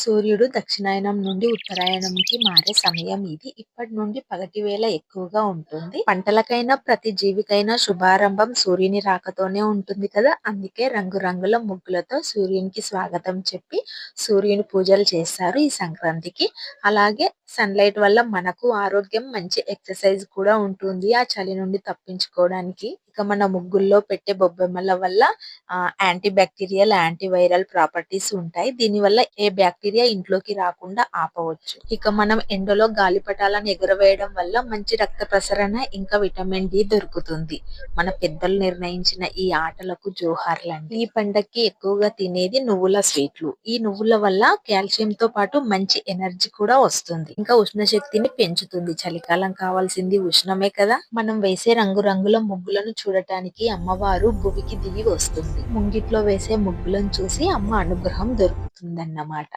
సూర్యుడు దక్షిణాయనం నుండి ఉత్తరాయణంకి మారే సమయం ఇది. ఇప్పటి నుండి పగటి వేళ ఎక్కువగా ఉంటుంది. పంటలకైనా ప్రతి జీవికైనా శుభారంభం సూర్యుని రాకతోనే ఉంటుంది కదా. అందుకే రంగురంగుల ముగ్గులతో సూర్యునికి స్వాగతం చెప్పి సూర్యుని పూజలు చేస్తారు ఈ సంక్రాంతికి. అలాగే సన్ లైట్ వల్ల మనకు ఆరోగ్యం మంచి ఎక్సర్సైజ్ కూడా ఉంటుంది. ఆ చలి నుండి తప్పించుకోవడానికి ఇక మన ముగ్గుల్లో పెట్టే బొబ్బెమ్మల వల్ల anti bacterial anti viral properties ఉంటాయి. దీని వల్ల ఏ బ్యాక్టీరియా ఇంట్లోకి రాకుండా ఆపవచ్చు. ఇక మనం ఎండలో గాలిపటాలను ఎగురవేయడం వల్ల మంచి రక్త ప్రసరణ ఇంకా విటమిన్ డి దొరుకుతుంది. మన పెద్దలు నిర్ణయించిన ఈ ఆటలకు జోహార్లండి. ఈ పండక్కి ఎక్కువగా తినేది నువ్వుల స్వీట్లు. ఈ నువ్వుల వల్ల కాల్షియం తో పాటు మంచి ఎనర్జీ కూడా వస్తుంది. ఇంకా ఉష్ణ శక్తిని పెంచుతుంది. చలికాలం కావాల్సింది ఉష్ణమే కదా. మనం వేసే రంగురంగుల ముగ్గులను చూడటానికి అమ్మవారు భువికి దిగి వస్తుంది. ముంగిట్లో వేసే ముగ్గులను చూసి అమ్మ అనుగ్రహం దొరుకుతుందన్నమాట.